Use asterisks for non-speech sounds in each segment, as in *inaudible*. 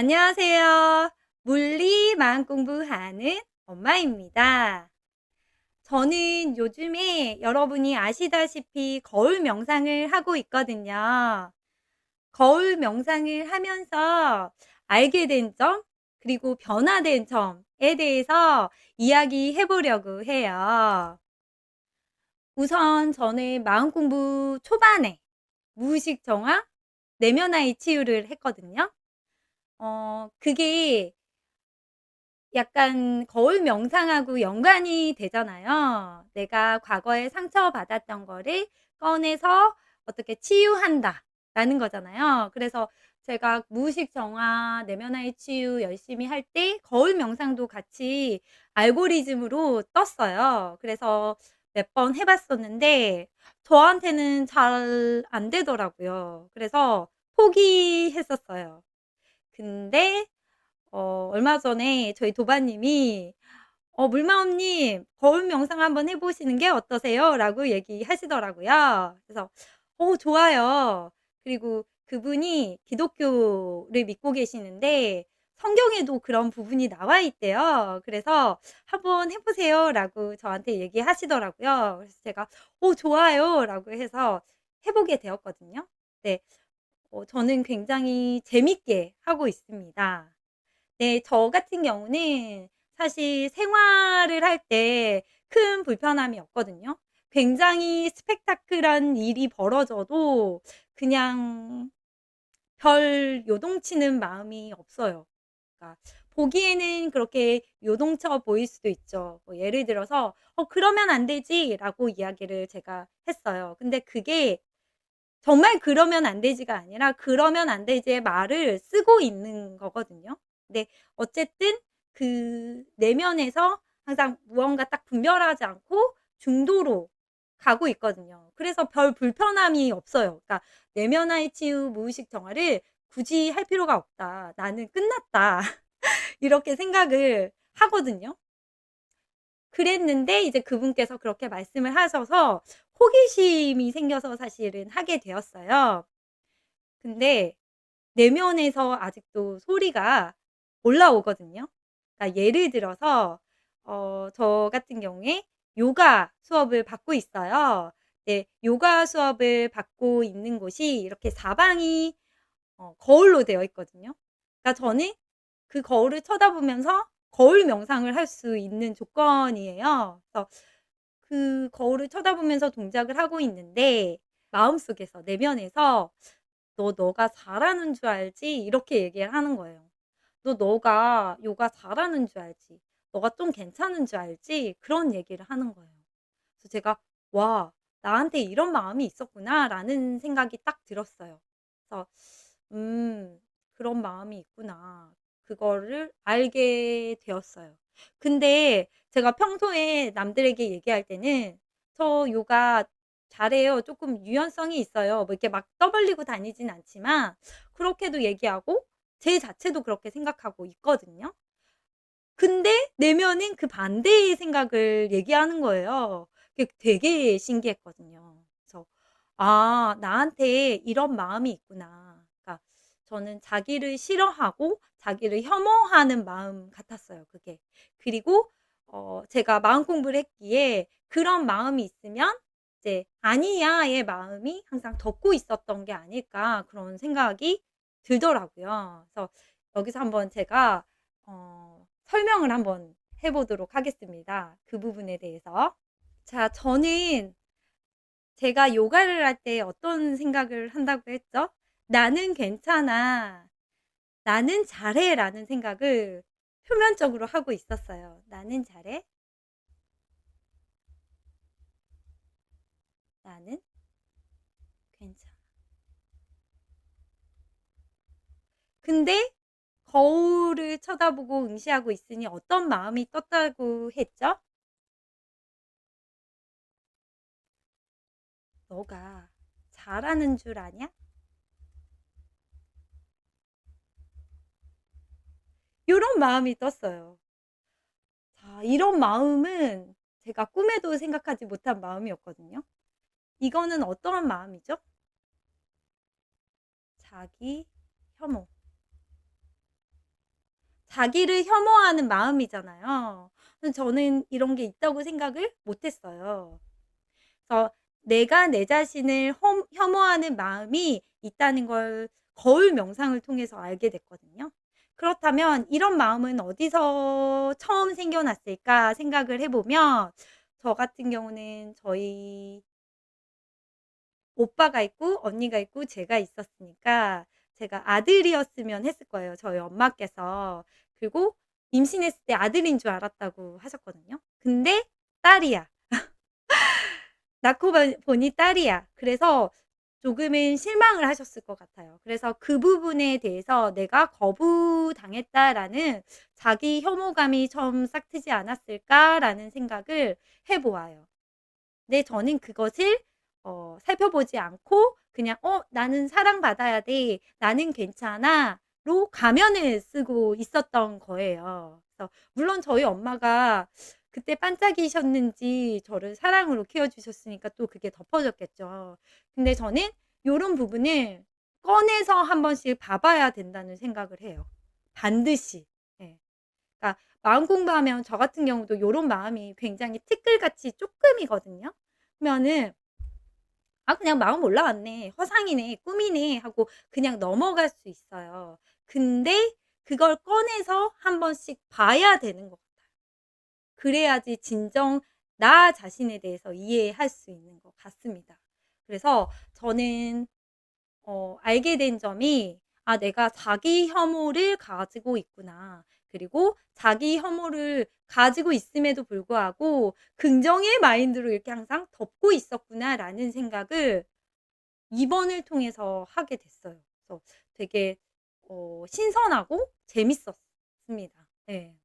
안녕하세요. 물리 마음 공부하는 엄마입니다. 저는 요즘에 여러분이 아시다시피 거울 명상을 하고 있거든요. 거울 명상을 하면서 알게 된 점, 그리고 변화된 점에 대해서 이야기해 보려고 해요. 우선 저는 마음 공부 초반에 무의식 정화, 내면화의 치유를 했거든요. 어 그게 약간 거울 명상하고 연관이 되잖아요. 내가 과거에 상처받았던 거를 꺼내서 어떻게 치유한다라는 거잖아요. 그래서 제가 무의식 정화, 내면화의 치유 열심히 할 때 거울 명상도 같이 알고리즘으로 떴어요. 그래서 몇 번 해 봤었는데 저한테는 잘 안 되더라고요. 그래서 포기했었어요. 근데 어 얼마 전에 저희 도반님이 "어 물마음님 거울 명상 한번 해 보시는 게 어떠세요?"라고 얘기하시더라고요. 그래서 "어 좋아요." 그리고 그분이 기독교를 믿고 계시는데 성경에도 그런 부분이 나와 있대요. 그래서 "한번 해 보세요."라고 저한테 얘기하시더라고요. 그래서 제가 "어 좋아요."라고 해서 해 보게 되었거든요. 네. 어 저는 굉장히 재밌게 하고 있습니다. 네. 저 같은 경우는 사실 생활을 할 때 큰 불편함이 없거든요. 굉장히 스펙타클한 일이 벌어져도 그냥 별 요동치는 마음이 없어요. 그러니까 보기에는 그렇게 요동쳐 보일 수도 있죠. 뭐 예를 들어서 "어 그러면 안 되지."라고 이야기를 제가 했어요. 근데 그게 정말 그러면 안 되지가 아니라 그러면 안 되지의 말을 쓰고 있는 거거든요. 근데 어쨌든 그 내면에서 항상 무언가 딱 분별하지 않고 중도로 가고 있거든요. 그래서 별 불편함이 없어요. 그러니까 '내면화의 치유 무의식 정화를 굳이 할 필요가 없다. 나는 끝났다.' *laughs* 이렇게 생각을 하거든요. 그랬는데 이제 그분께서 그렇게 말씀을 하셔서 호기심이 생겨서 사실은 하게 되었어요. 근데 내면에서 아직도 소리가 올라오거든요. 그러니까 예를 들어서 어 저 같은 경우에 요가 수업을 받고 있어요. 네. 요가 수업을 받고 있는 곳이 이렇게 사방이 어 거울로 되어 있거든요. 그러니까 저는 그 거울을 쳐다보면서 거울 명상을 할 수 있는 조건이에요. 그래서 그 거울을 쳐다보면서 동작을 하고 있는데 마음속에서 내면에서 "너 너가 잘하는 줄 알지?" 이렇게 얘기를 하는 거예요. "너 너가 요가 잘하는 줄 알지? 너가 좀 괜찮은 줄 알지?" 그런 얘기를 하는 거예요. 그래서 제가 '와 나한테 이런 마음이 있었구나.'라는 생각이 딱 들었어요. 그래서 '음 그런 마음이 있구나.' 그거를 알게 되었어요. 근데 제가 평소에 남들에게 얘기할 때는 "저 요가 잘해요. 쪼끔 유연성이 있어요." 뭐 이렇게 막 떠벌리고 다니진 않지만 그렇게도 얘기하고 제 자체도 그렇게 생각하고 있거든요. 근데 내면은 그 반대의 생각을 얘기하는 거예요. 그게 되게 신기했거든요. 그래서 '아 나한테 이런 마음이 있구나.' 그러니까 저는 자기를 싫어하고 자기를 혐오하는 마음 같았어요 그게. 그리고 어 제가 마음 공부를 했기에 그런 마음이 있으면 이제 '아니야.'의 마음이 항상 덮고 있었던 게 아닐까 그런 생각이 들더라고요. 그래서 여기서 한번 제가 어 설명을 한번 해 보도록 하겠습니다 그 부분에 대해서. 자 저는 제가 요가를 할 때 어떤 생각을 한다고 했죠? ' 나는 괜찮아. 나는 잘해.'라는 생각을 표면적으로 하고 있었어요. '나는 잘해.' '나는 괜찮아.' 근데 거울을 쳐다보고 응시하고 있으니 어떤 마음이 떴다고 했죠? '너가 잘하는 줄 아냐?' 요런 마음이 떴어요. 자 이런 마음은 제가 꿈에도 생각하지 못한 마음이었거든요. 이거는 어떠한 마음이죠? '자기 혐오.' 자기를 혐오하는 마음이잖아요. 저는 이런 게 있다고 생각을 못 했어요. 그래서 내가 내 자신을 험 혐오하는 마음이 있다는 걸 거울 명상을 통해서 알게 됐거든요. 그렇다면 '이런 마음은 어디서 처음 생겨났을까?' 생각을 해 보면 저 같은 경우는 저희 오빠가 있고 언니가 있고 제가 있었으니까 제가 아들이었으면 했을 거예요, 저희 엄마께서. 그리고 임신했을 때 아들인 줄 알았다고 하셨거든요. 근데 딸이야. *laughs* 낳고 보 보니 딸이야. 그래서 조금은 실망을 하셨을 것 같아요. 그래서 그 부분에 대해서 '내가 거부당했다.'라는 자기 혐오감이 처음 싹 트지 않았을까라는 생각을 해 보아요. 근데 저는 그것을 어 살펴보지 않고 그냥 '어 나는 사랑받아야 돼. 나는 괜찮아.'로 가면을 쓰고 있었던 거예요. 그래서 물론 저희 엄마가 그때 반짝이셨는지 저를 사랑으로 키워 주셨으니까 또 그게 덮어졌겠죠. 근데 저는 요런 부분을 꺼내서 한 번씩 봐 봐야 된다는 생각을 해요. 반드시. 예. 그러니까 마음 공부하면 저 같은 경우도 요런 마음이 굉장히 티끌같이 쪼끔이거든요. 그러면은 '아 그냥 마음 올라왔네. 허상이네. 꿈이네.' 하고 그냥 넘어갈 수 있어요. 근데 그걸 꺼내서 한 번씩 봐야 되는 것. 그래야지 진정 나 자신에 대해서 이해할 수 있는 것 같습니다. 그래서 저는 어 알게 된 점이 '아 내가 자기 혐오를 가지고 있구나. 그리고 자기 혐오를 가지고 있음에도 불구하고 긍정의 마인드로 이렇게 항상 덮고 있었구나.'라는 생각을 이번을 통해서 하게 됐어요. 그래서 되게 어 신선하고 재밌었습니다. 네.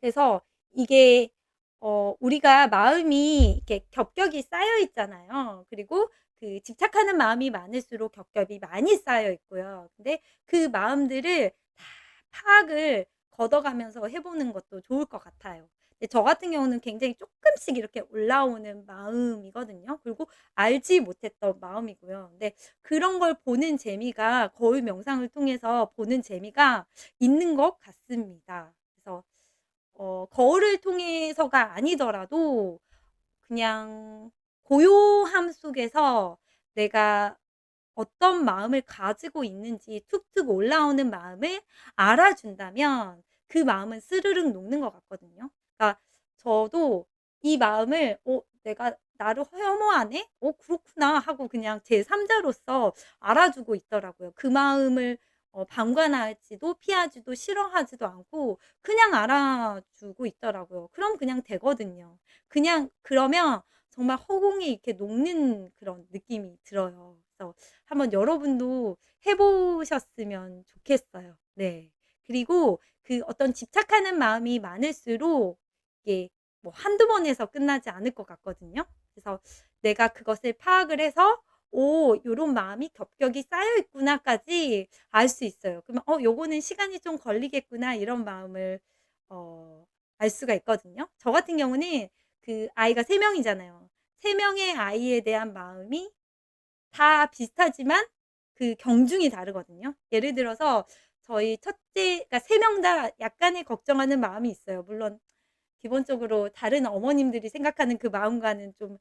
그래서 이게 어 우리가 마음이 이렇게 겹겹이 쌓여 있잖아요. 그리고 그 집착하는 마음이 많을수록 겹겹이 많이 쌓여 있고요. 근데 그 마음들을 다 파악을 걷어가면서 해 보는 것도 좋을 것 같아요. 근데 저 같은 경우는 굉장히 쪼끔씩 이렇게 올라오는 마음이거든요. 그리고 알지 못했던 마음이고요. 근데 그런 걸 보는 재미가 거울 명상을 통해서 보는 재미가 있는 것 같습니다. 어 거울을 통해서가 아니더라도 그냥 고요함 속에서 내가 어떤 마음을 가지고 있는지 툭툭 올라오는 마음을 알아준다면 그 마음은 스르륵 녹는 것 같거든요. 그러니까 저도 이 마음을 '어 내가 나를 혐오하네? 어 그렇구나.' 하고 그냥 제3 자로서 알아주고 있더라고요. 그 마음을 어 방관하지도 피하지도 싫어하지도 않고 그냥 알아주고 있더라고요. 그럼 그냥 되거든요. 그냥 그러면 정말 허공이 이렇게 녹는 그런 느낌이 들어요. 그래서 한번 여러분도 해 보셨으면 좋겠어요. 네. 그리고 그 어떤 집착하는 마음이 많을수록 이게 뭐1-2번 해서 끝나지 않을 것 같거든요. 그래서 내가 그것을 파악을 해서 ' 오 요런 마음이 겹겹이 쌓여 있구나.'까지 알 수 있어요. 그러면 '어 요거는 시간이 좀 걸리겠구나.' 이런 마음을 어 알 수가 있거든요. 저 같은 경우는 그 아이가 3 명이잖아요. 3 명의 아이에 대한 마음이 다 비슷하지만 그 경중이 다르거든요. 예를 들어서 저희 첫째 그러니까 3명 다 약간의 걱정하는 마음이 있어요. 물론 기본적으로 다른 어머님들이 생각하는 그 마음과는 좀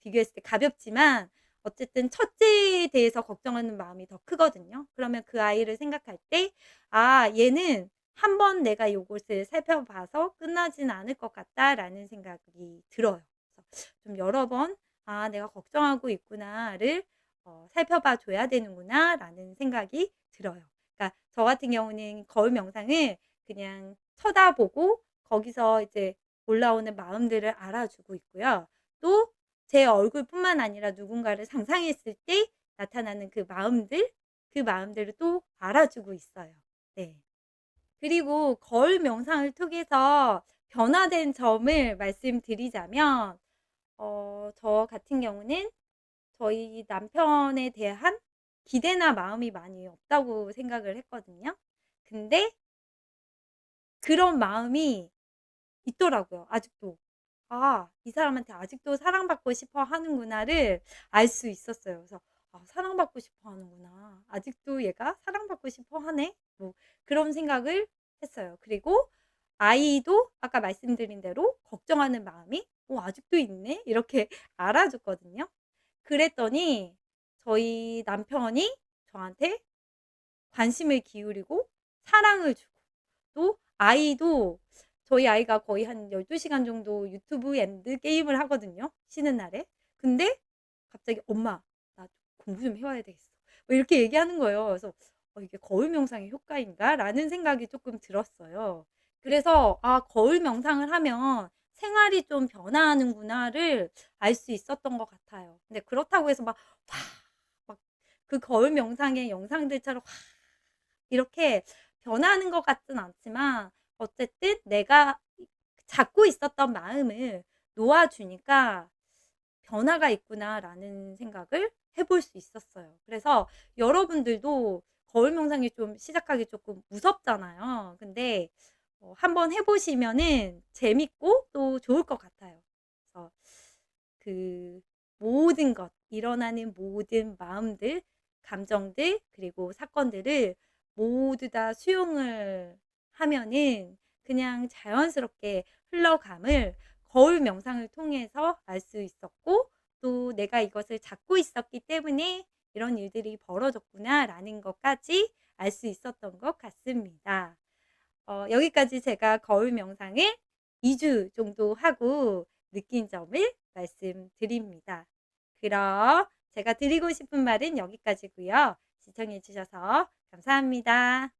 비교했을 때 가볍지만 어쨌든 첫째에 대해서 걱정하는 마음이 더 크거든요. 그러면 그 아이를 생각할 때 '아 얘는 한 번 내가 요것을 살펴봐서 끝나진 않을 것 같다.'라는 생각이 들어요. 그래서 좀 여러 번 '아 내가 걱정하고 있구나.'를 어 '살펴봐 줘야 되는구나.'라는 생각이 들어요. 그러니까 저 같은 경우는 거울 명상을 그냥 쳐다보고 거기서 이제 올라오는 마음들을 알아주고 있고요. 또 제 얼굴뿐만 아니라 누군가를 상상했을 때 나타나는 그 마음들, 그 마음들을 또 알아주고 있어요. 네. 그리고 거울 명상을 통해서 변화된 점을 말씀드리자면 어 저 같은 경우는 저희 남편에 대한 기대나 마음이 많이 없다고 생각을 했거든요. 근데 그런 마음이 있더라고요 아직도. ' 아 이 사람한테 아직도 사랑받고 싶어 하는구나.'를 알 수 있었어요. 그래서 '아 사랑받고 싶어 하는구나. 아직도 얘가 사랑받고 싶어 하네.' 뭐 그런 생각을 했어요. 그리고 아이도 아까 말씀드린 대로 걱정하는 마음이 '어 아직도 있네.' 이렇게 *laughs* 알아줬거든요. 그랬더니 저희 남편이 저한테 관심을 기울이고 사랑을 주고 또 아이도 저희 아이가 거의 한 12 시간 정도 유튜브 엔드 게임을 하거든요, 쉬는 날에. 근데 갑자기 "엄마 나 공부 좀 해 와야 되겠어." 뭐 이렇게 얘기하는 거예요. 그래서 '어 이게 거울 명상의 효과인가?'라는 생각이 쪼끔 들었어요. 그래서 '아 거울 명상을 하면 생활이 좀 변화하는구나.'를 알 수 있었던 것 같아요. 근데 그렇다고 해서 막 와 막 그 거울 명상의 영상들처럼 확 이렇게 변하는 것 같진 않지만 어쨌든 내가 이 잡고 있었던 마음을 놓아 주니까 '변화가 있구나.'라는 생각을 해볼 수 있었어요. 그래서 여러분들도 거울 명상이 좀 시작하기 쪼끔 무섭잖아요. 근데 어 한번 해 보시면은 재밌고 또 좋을 것 같아요. 그래서 그 모든 것, 일어나는 모든 마음들, 감정들 그리고 사건들을 모두 다 수용을 하면은 그냥 자연스럽게 흘러감을 거울 명상을 통해서 알 수 있었고 또 '내가 이것을 잡고 있었기 때문에 이런 일들이 벌어졌구나.'라는 것까지 알 수 있었던 것 같습니다. 어 여기까지 제가 거울 명상을 2주 정도 하고 느낀 점을 말씀드립니다. 그럼 제가 드리고 싶은 말은 여기까지고요. 시청해 주셔서 감사합니다.